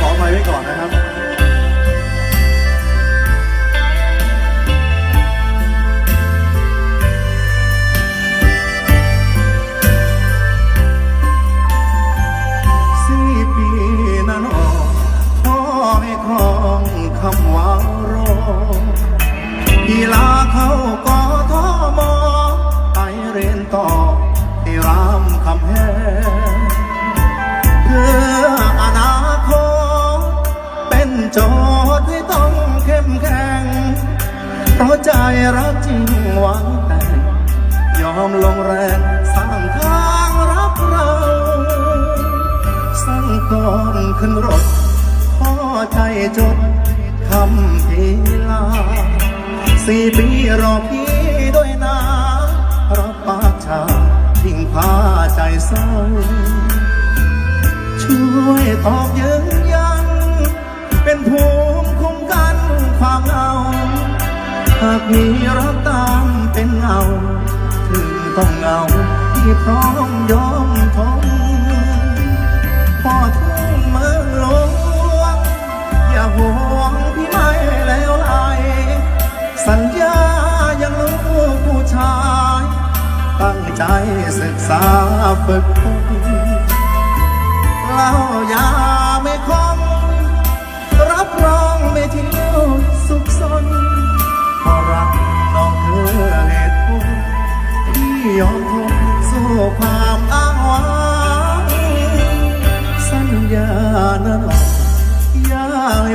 ขออภัยไว้ก่อนนะครับสี่ปีนั้นออกพ่อให้ครองคำว่ารอกีฬาเข้ากอทมไปเรียนต่อที่รามคำแหง โจทย์ให้ต้องเข้มแข็ง เพราะใจรักจริงหวังแต่งยอมลงแรงสร้างทางรับเรา สั่งก่อนขึ้นรถพ่อใจจดคำพีลาสี่ปีรอพี่ด้วยนะรับปากชาทิ้งพาใจเศร้า ช่วยตอบเยืนยั หากมีรักตามเป็นเงาถึงต้องเงาที่พร้อมยอมทนพอทุ่งเมืองหลวงอย่าห่วงพี่ไม่แล้วไหลสัญญายังลูกผู้ชาย ตั้งใจศึกษาฝึกฝนเล่ายาไม่คง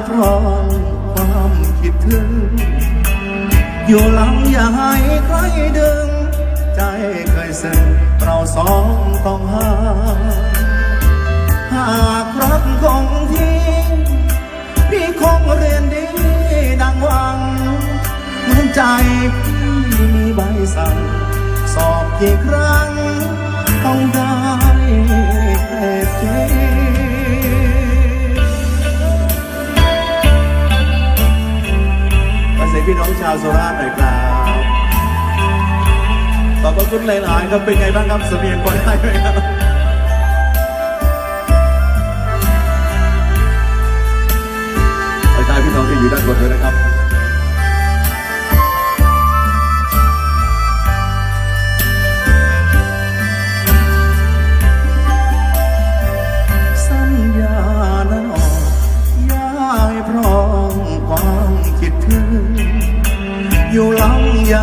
ให้พรอมความคิดถึง อยู่หลังอย่าให้ใครดึง ใจเคยซึ้งเราสองต้องห่างหากรักคงที่พี่คงเรียนดีดังหวังเหมือนใจพี่มีใบสั่งสอบกี่ครั้งาวโซราษฎร์หน่อยครับขอบคุณหลายๆครับเป็นไงบ้างครับเสบียงพอได้ไหมครับ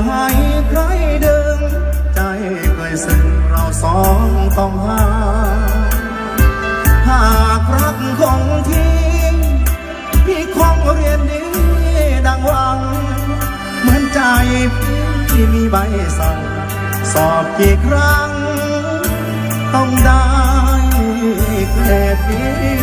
ให้ใครดึง ใจเคยซึ้งเราสองต้องหาหากรักคงที่พี่คงเรียนดีดังหวัง เหมือนใจพี่มีใบสั่ง สอบกี่ครั้ง ต้องได้เกรดดี